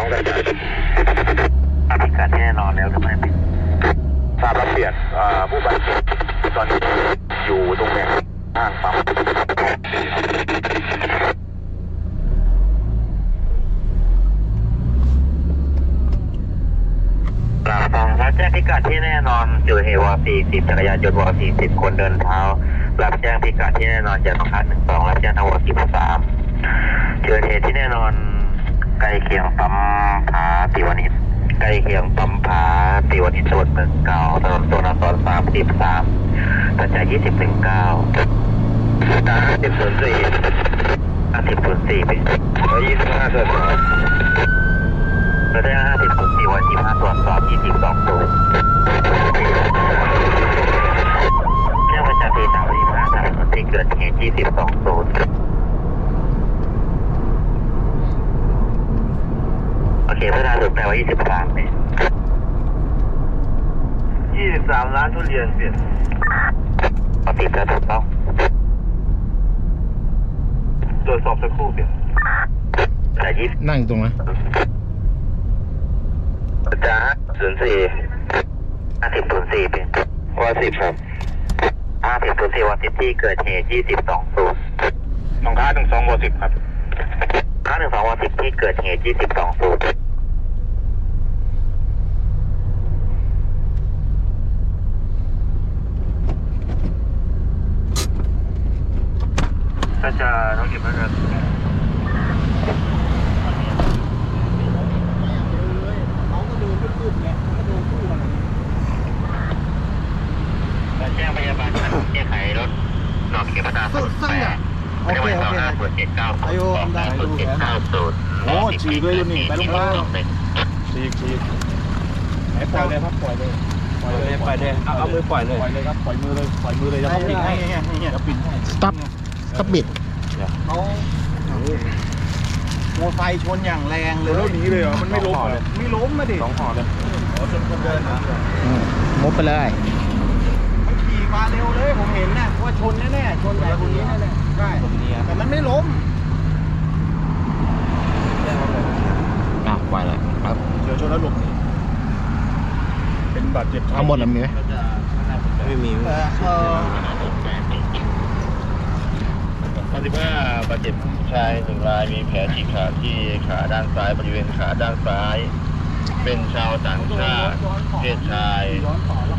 สองแต่ทราบพิกัดแน่นอนแล้วทำไม่ทราบรับเปลี่ยนผู้บาดเจ็บตอนนี้อยู่ตรงแหล่งห้างปั๊มหลังฟังรับแจ้งพิกัดที่แน่นอนอยู่เหวอ40จักรยานยนต์วอ40คนเดินเท้า รับแจ้งพิกัดที่แน่นอนจากสองพันหนึ่งสองรับแจ้งทางว13เกิดเหตุที่แน่นอน ใกล้เคียงปั๊มผาติวานิชใกล้เคียงปั๊มผาติวานิชจังหวัดเมืองเก่าถนนตัวนครสามสิบสามตัดจากยี่สิบถึงเก้าตาห้าสิบศูนย์สี่ห้าสิบศูนย์สี่ไปร้อยยี่สิบห้าเกิดครับระยะห้าสิบศูนย์สี่วันที่ห้าตรวจสอบยี่สิบสองศูนย์เรื่องประจำปีสามสิบห้าสามศูนย์สี่เกิดเหตุยี่สิบสองศูนย์โอ เคเพื่อนเราถึงแปลว่ายี่สิบสามเนี่ยยี่สิบสามล้านทุเรียนเปลี่ยนปกติก็ถูกต้องตรวจสอบสักครู่เปลี่ยนแต่ยี่สิบนั่งตรงนั้นจ้าศูนย์สี่ห้าสิบศูนย์สี่เป็นว่าสิบครับห้าสิบศูนย์สี่วันสิบที่เกิดเหตุยี่สิบสองศูนย์สองค้าหนึ่งสองวสิบครับห้าหนึ่งสองวันสิบที่เกิดเหตุยี่สิบสองศูนย์ ถ้าจะต้องเก็บไว้กันแจ้งพยาบาลแก้ไขรถนอกเขตพัฒนาศูนย์แปดไม่ได้วันสองห้าศูนย์เจ็ดเก้าศูนย์สองห้าศูนย์เจ็ดเก้าศูนย์โอ้ฉีกเลยอยู่นี่ไปโรงพยาบาลหนึ่งฉีกฉีกไหนปล่อยเลยครับปล่อยเลยปล่อยเลยปล่อยเลยเอาเอามือปล่อยเลยปล่อยเลยครับปล่อยมือเลยปล่อยมือเลยแล้วก็ปิดให้เงี้ยเงี้ยแล้วปิดให้สต็อป สต็อปบิดเขามอไซค์ชนอย่างแรงเลยแล้วหนีเลยเหรอ มันไม่ล้มเหรอไม่ล้มมาดิสองห่อเลยชนคนเดินนะมุบไปเลยมันขี่มาเร็วเลยผมเห็นนะว่าชนแน่ๆชนใหญ่คนนี้แน่ๆใช่แต่มันไม่ล้มอะไปเลยครับเดี๋ยวชนแล้วหลบหนีเป็นบาดเจ็บข้างบนน่ะมีไหมไม่มีเออ เออตอนที่ห้าบาดเจ็บชายหนึ่งรายมีแผลฉีกขาดที่ขาด้านซ้ายบริเวณขาด้านซ้าย เป็นชาวต่างชาติเพศชาย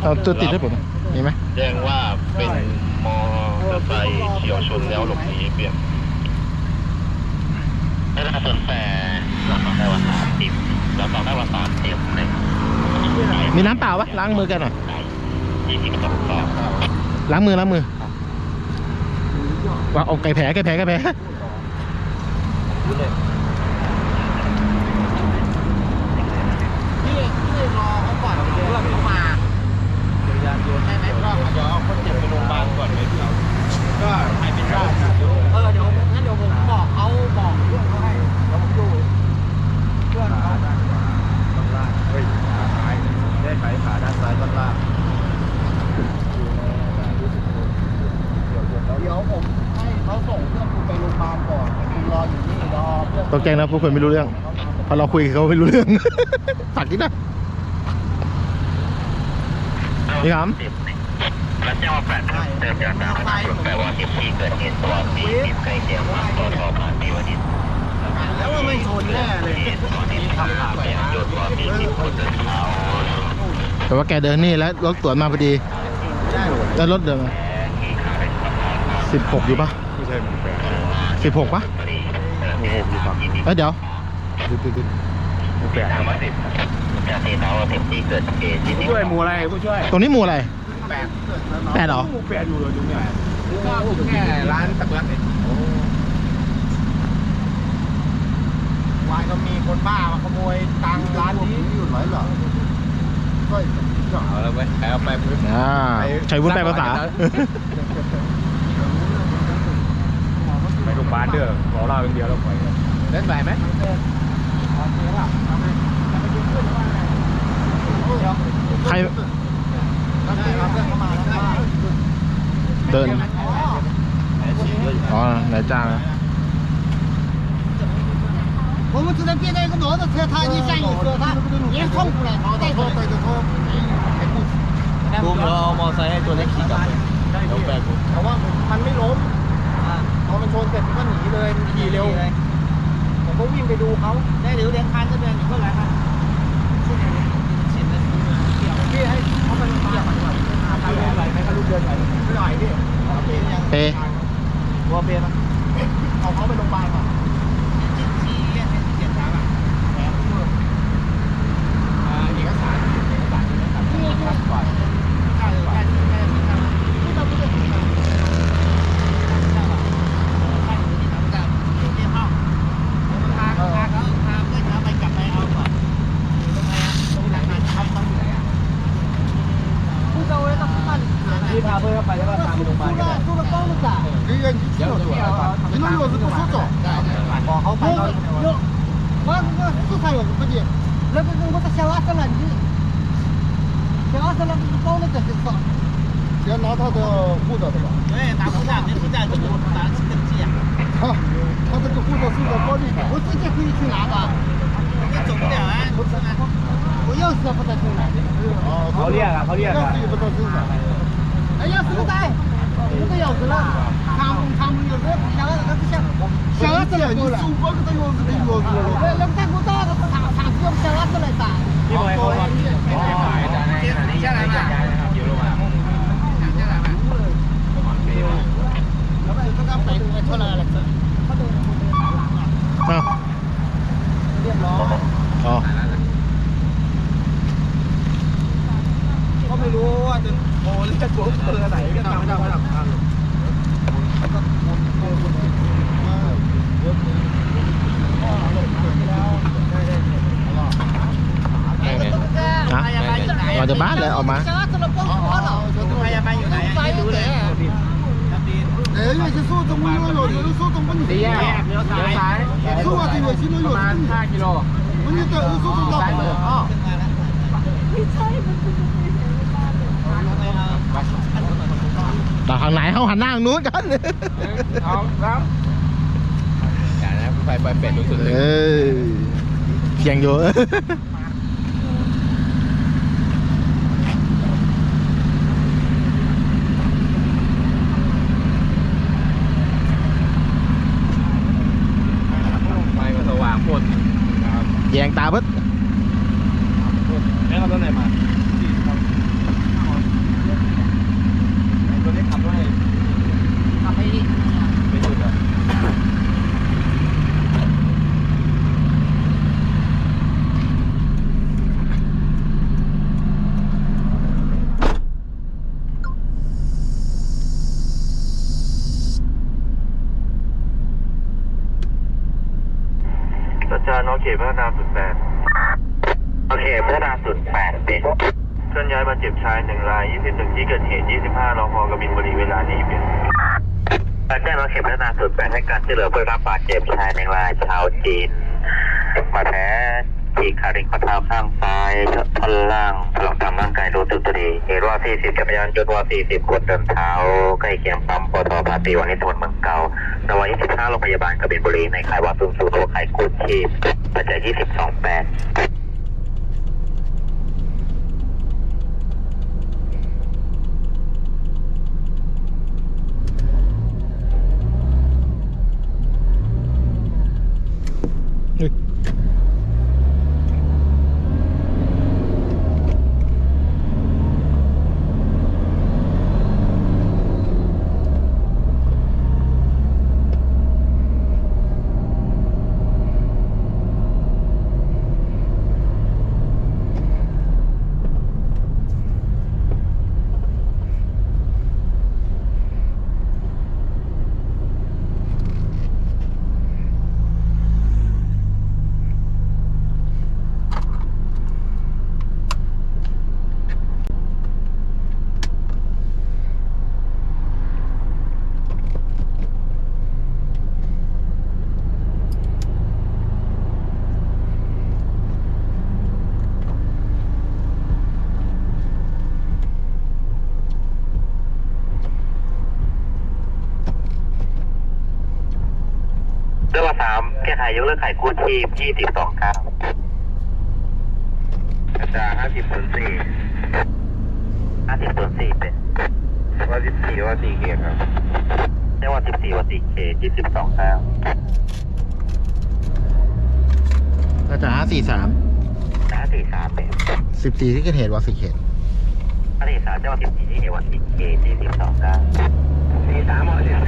เอาตัวติดให้ผมมีไหมแจ้งว่าเป็นมอเตอร์ไซค์เฉียวชนแล้วหลบหนีเปลี่ยนไม่ได้ศูนย์แปดรับสองได้วันสามสิบรับสองได้วันสามสิบหนึ่งมีน้ำเปล่าปะล้างมือกันหน่อยยี่สิบสองสองล้างมือล้างมือ ว่าเอาไก่แผลไก่แผลไก่แผลพี่พี่รอเขาก่อนเพื่อนเขามาจักรยานยนต์ใช่ไหมก็เดี๋ยวเอาคนเจ็บไปโรงพยาบาลก่อนไหมเราก็ให้เป็นได้เออเดี๋ยวงั้นเดี๋ยวผมบอกเขาบอกเพื่อนเขาให้เดี๋ยวผมดูเพื่อนเขา เฮ้ยขาซ้ายได้ไขขาด้านซ้ายด้านล่าง เดี๋ยวผมให้เขาส่งเพื่อนคุณไปโรงพยาบาลก่อนคุณรออยู่นี่รอเพื่อน ต้องแจ้งนะพวกคนไม่รู้เรื่องพอเราคุยกับเขาไม่รู้เรื่องฝากนิดนะนี่ครับรับแจ้งว่าแปดเดินจากทางถนนศูนย์แปดวันสิบที่เกิดเหตุตัวมีสิบใกล้เคียงมาตรวจสอบผ่านที่วันที่แล้วว่าไม่ชนแน่เลยตอนนี้ทำข่าวไปยังยนต์ว่ามีสิบคนเดินเท้าแต่ว่าแกเดินนี่แล้วรถตรวจมาพอดีใช่แล้วรถเดินสิบหกอยู่ปะไม่ใช่หมูแปดสิบหกปะ หมูหกอยู่ฝั่งเอ้ยเดี๋ยวดูดูดูหมูแปดถามว่าสิบจากที่เท้าสิบที่เกิดเหตุที่ผู้ช่วยหมูอะไรผู้ช่วยตรงนี้หมู่อะไรแปดแปดเหรอ หมูแปดอยู่เลยตรงเนี้ยก็แค่ร้านตะเบือกเองวายก็มีคนบ้ามาขโมยตังค์ร้านนี้อยู่ไหนเหรอก็เอาแล้วไปเอาไปพื้นอ่าใช้วุ้นแปลภาษาไปโรงพยาบาลเด้อขอเล่าอย่างเดียวแล้วปล่อยเลย เล่นไหวไหม ใคร ก็ได้ครับเพื่อนเข้ามาแล้วมา เดิน อ๋อ อ๋อนายจ้างนะ 我们只能别在一个摩托车，他一下一车，他连冲出来，带出来。 บูมเราเอามอไซค์ให้ตัวเล็กขี่กลับเลยเดี๋ยวแบกกู แต่ว่ามันไม่ล้มพ อมันชนเสร็จมันก็หนีเลยมันขี่เร็วผมก็วิ่งไปดูเขาได้หรือยวเลี้ยงคันก็เดินอยู่ก็หลายคันพี่ให้เขามันมาแบบไหลไหมเขาลูกเดินไรลไม่ไหลพี่เปยับัวเปนะเอาเขาไปโรงพยาบาลก่อน 拿他的护照的吧？对，拿护照，没护照怎么拿去登记啊？他他这个护照是在保里的，我直接可以去拿吧？你走不了啊？我是吗？我钥匙不在身上。哦，好厉害，好厉害！钥匙也不在身上。哎，钥匙不在，不个钥匙了。他们他们钥匙，小儿子。了。你手把这钥匙给钥匙了。哎，那个带护照的是，用来。不会？哦，接下来嘛。 ก็ไออกม่รู้ว่าจะโผล่หรือจะโอร์นก็ตามไม่ได้ไม่ทราจะบ้าเลยออกมาพยาบาลอยู่ไหนไม่รู้เลย เดี๋ยวอย่าจะสู้ตรงนี้ไม่หลุดเดี๋ยวสู้ตรงนี้เลี้ยวซ้ายสู้ว่าจะเหลือชิ้นไม่หลุดประมาณ5กิโลมันจะเจอสู้ตรงซ้ายมืออ๋อไม่ใช่มันคือตรงนี้ต่อทางไหนเขาหันหน้าทางนู้นกันเอาครับอย่านะไปไปเป็ดสุดเลยเพียงอยู่ แปดเป็นเคลื่อนย้ายบาดเจ็บชายหนึ่งราย20ถึงที่เกิดเหตุ 25รอพอกบินบุรีเวลานี้เป็นแจ้งโอเคพัฒนาสุดแปดให้การช่วยเหลือผู้ได้รับบาดเจ็บชายหนึ่งรายชาวจีนบาดแผลฉีกขาดริงข้อเท้าข้างซ้ายท่อนล่างถลอกตามร่างกายรู้สึกตัวดีเหตุว่า 40จักรยานยนต์ว่า 40คนเดินเท้าใกล้เคียงปั๊มปตทพาตีวันนี้ถนนเมืองเก่าสวัย25โรงพยาบาลกบินบุรีในข่ายวาสุนสูตัวไข่กุดชีพปัจจัย22 8 Oui. สามแก้ไขยกเลิกไขกู้ชีพยี่สิบสองเก้ากระจาห้าสิบส่วนสี่ห้าสิบส่วนสี่เป็นว่าสิบสี่ว่าสี่เกียร์ครับเรียกว่าสิบสี่ว่าสี่เคยี่สิบสองเก้ากระจาห้าสี่สามห้าสี่สามเป็นสิบสี่ที่เกิดเหตุวาสิเขตห้าสี่สามเรียกว่าสิบสี่ที่เหตุว่าสี่เคยี่สิบสองเก้าสี่สามอะ